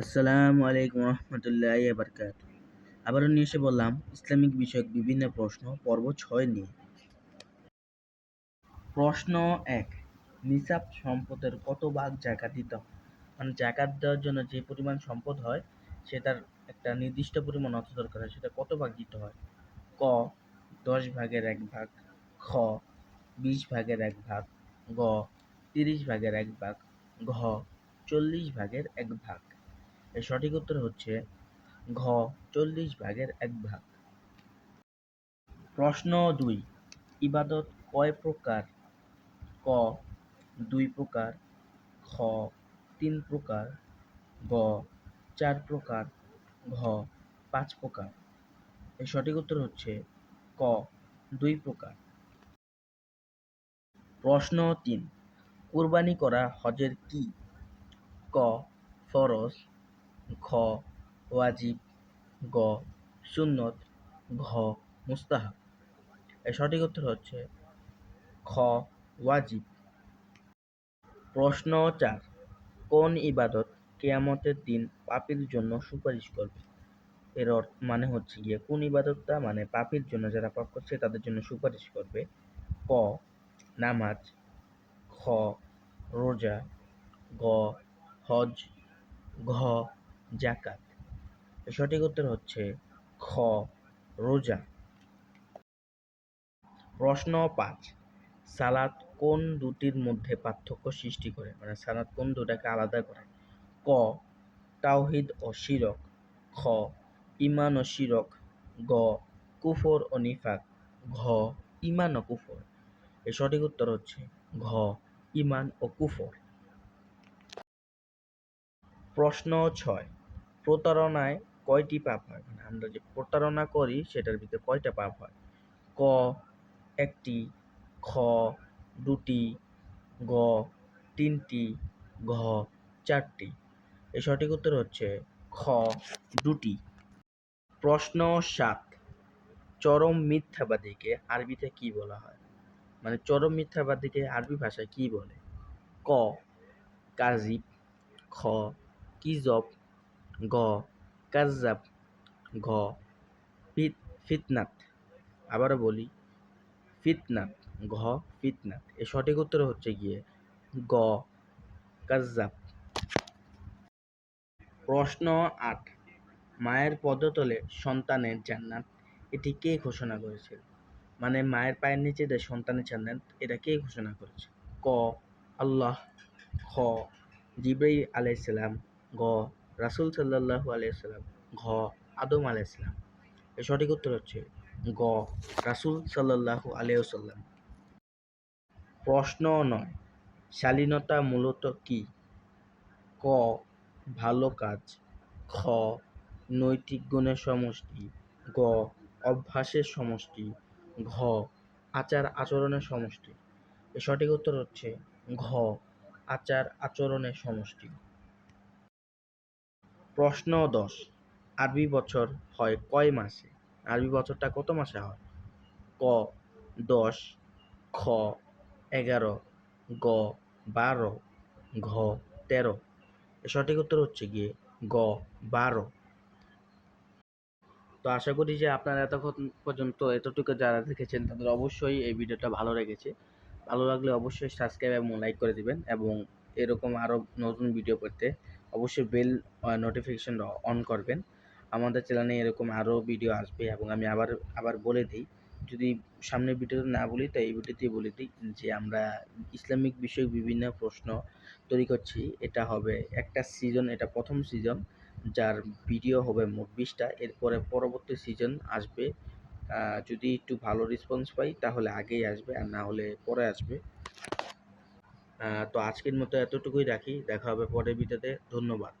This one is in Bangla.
আসসালামু আলাইকুম রহমতুল্লাহ বারকাত। আবারও নিয়ে এসে বললাম, ইসলামিক বিষয়ক বিভিন্ন প্রশ্ন, পর্ব ছয় নিয়ে। প্রশ্ন এক, নিসাব সম্পদের কত ভাগ জাকাত দিতে হয় মানে জাকাত দেওয়ার জন্য যে পরিমাণ সম্পদ হয়, সেটার একটা নির্দিষ্ট পরিমাণ অর্থ দরকার হয়, সেটা কত ভাগ দিতে হয়? ক, দশ ভাগের এক ভাগ। খ, বিশ ভাগের এক ভাগ। গ, তিরিশ ভাগের এক ভাগ। ঘ, চল্লিশ ভাগের এক ভাগ। এর সঠিক উত্তর হচ্ছে ঘ, চল্লিশ ভাগের এক ভাগ। প্রশ্ন দুই, ইবাদত কয় প্রকার? ক, দুই প্রকার, খ, তিন প্রকার, গ, চার প্রকার, ঘ, পাঁচ প্রকার। এর সঠিক উত্তর হচ্ছে ক, দুই প্রকার। প্রশ্ন তিন, কুরবানি করা হজের কি? ক, ফরজ খ, ওয়াজিব, গ, সুন্নত, ঘ, মুস্তাহাব। এর সঠিক উত্তর হচ্ছে খ, ওয়াজিব। প্রশ্ন চার, কোন ইবাদত কেয়ামতের দিন পাপীর জন্য সুপারিশ করবে? এর অর্থ মানে হচ্ছে গিয়ে কোন ইবাদতটা মানে পাপীর জন্য যারা পাপ করছে তাদের জন্য সুপারিশ করবে? ক, নামাজ, খ, রোজা, গ, হজ, ঘ জাকাত। সঠিক উত্তর হচ্ছে খ, রোজা। প্রশ্ন পাঁচ, সালাত কোন দুটির মধ্যে পার্থক্য সৃষ্টি করে? মানে সালাত কোন দুটাকে আলাদা করে? ক, তাওহিদ ও শিরক। খ ইমান ও শিরক। গ, কুফর ও নিফাক। ঘ ইমান ও কুফর। এর সঠিক উত্তর হচ্ছে ঘ ইমান ও কুফর। প্রশ্ন ছয় প্রতারণায় কয়টি পাপ হয়? মানে আমরা যে প্রতারণা করি, সেটার ভিতরে কয়টা পাপ হয়? ক, একটি, খ, দুটি, গ, তিনটি, ঘ, চারটি। এর সঠিক উত্তর হচ্ছে খ, দুটি। প্রশ্ন সাত। চরম মিথ্যাবাদীকে আরবিতে কি বলা হয়? মানে চরম মিথ্যাবাদীকে আরবি ভাষায় কি বলে? ক কাজিব খ কিজব গ কাজাব ঘ, ফিত, ফিতনাত। আবারও বলি, ফিতনাত, ঘ, ফিতনাত। এর সঠিক উত্তর হচ্ছে গিয়ে গ কাজাব প্রশ্ন আট, মায়ের পদতলে সন্তানের জান্নাত, এটি কে ঘোষণা করেছে? মানে মায়ের পায়ের নিচে যে সন্তানের জান্নাত, এটা কে ঘোষণা করেছে? ক, আল্লাহ, খ, জিব্রাইল আলাইসাল্লাম গ রাসুল সাল্লাহু আলাইসাল্লাম ঘ, আদম আলাইসাল্লাম এর সঠিক উত্তর হচ্ছে গ, রাসুল সাল্লাহু আলাইসাল্লাম প্রশ্ন নয়, শালীনতা মূলত কি? ক, ভালো কাজ। খ, নৈতিক গুণের সমষ্টি। গ, অভ্যাসের সমষ্টি। ঘ, আচার আচরণের সমষ্টি। এর সঠিক উত্তর হচ্ছে ঘ, আচার আচরণের সমষ্টি। প্রশ্ন দশ। আরবি বছর হয় কয় মাসে? আরবি বছরটা কত মাসে হয়? ক, দশ, খ, এগারো, গ, বারো, ঘ, তেরো। সঠিক উত্তর হচ্ছে গিয়ে গ, বারো। তো আশা করি যে আপনারা এতক্ষণ পর্যন্ত এতটুকু যারা দেখেছেন তাদের অবশ্যই এই ভিডিওটা ভালো লেগেছে। ভালো লাগলে অবশ্যই সাবস্ক্রাইব এবং লাইক করে দিবেন এবং এরকম আরও নতুন ভিডিও করতে অবশ্যই বেল নোটিফিকেশন অন করবেন। আমাদের চ্যানেলে এরকম আরও ভিডিও আসবে এবং আমি আবার আবার বলে দিই, যদি সামনের ভিডিওতে না বলি, তো এই ভিডিওতেই বলে দিই যে আমরা ইসলামিক বিষয়ক বিভিন্ন প্রশ্ন তৈরি করছি। এটা হবে একটা সিজন এটা প্রথম সিজন যার ভিডিও হবে মোট বিশটা। এরপরে পরবর্তী সিজন আসবে যদি একটু ভালো রেসপন্স পাই, তাহলে আগেই আসবে, আর না হলে পরে আসবে। তো আজকের মতো এতটুকুই রাখি। দেখা হবে পরের ভিডিওতে। ধন্যবাদ।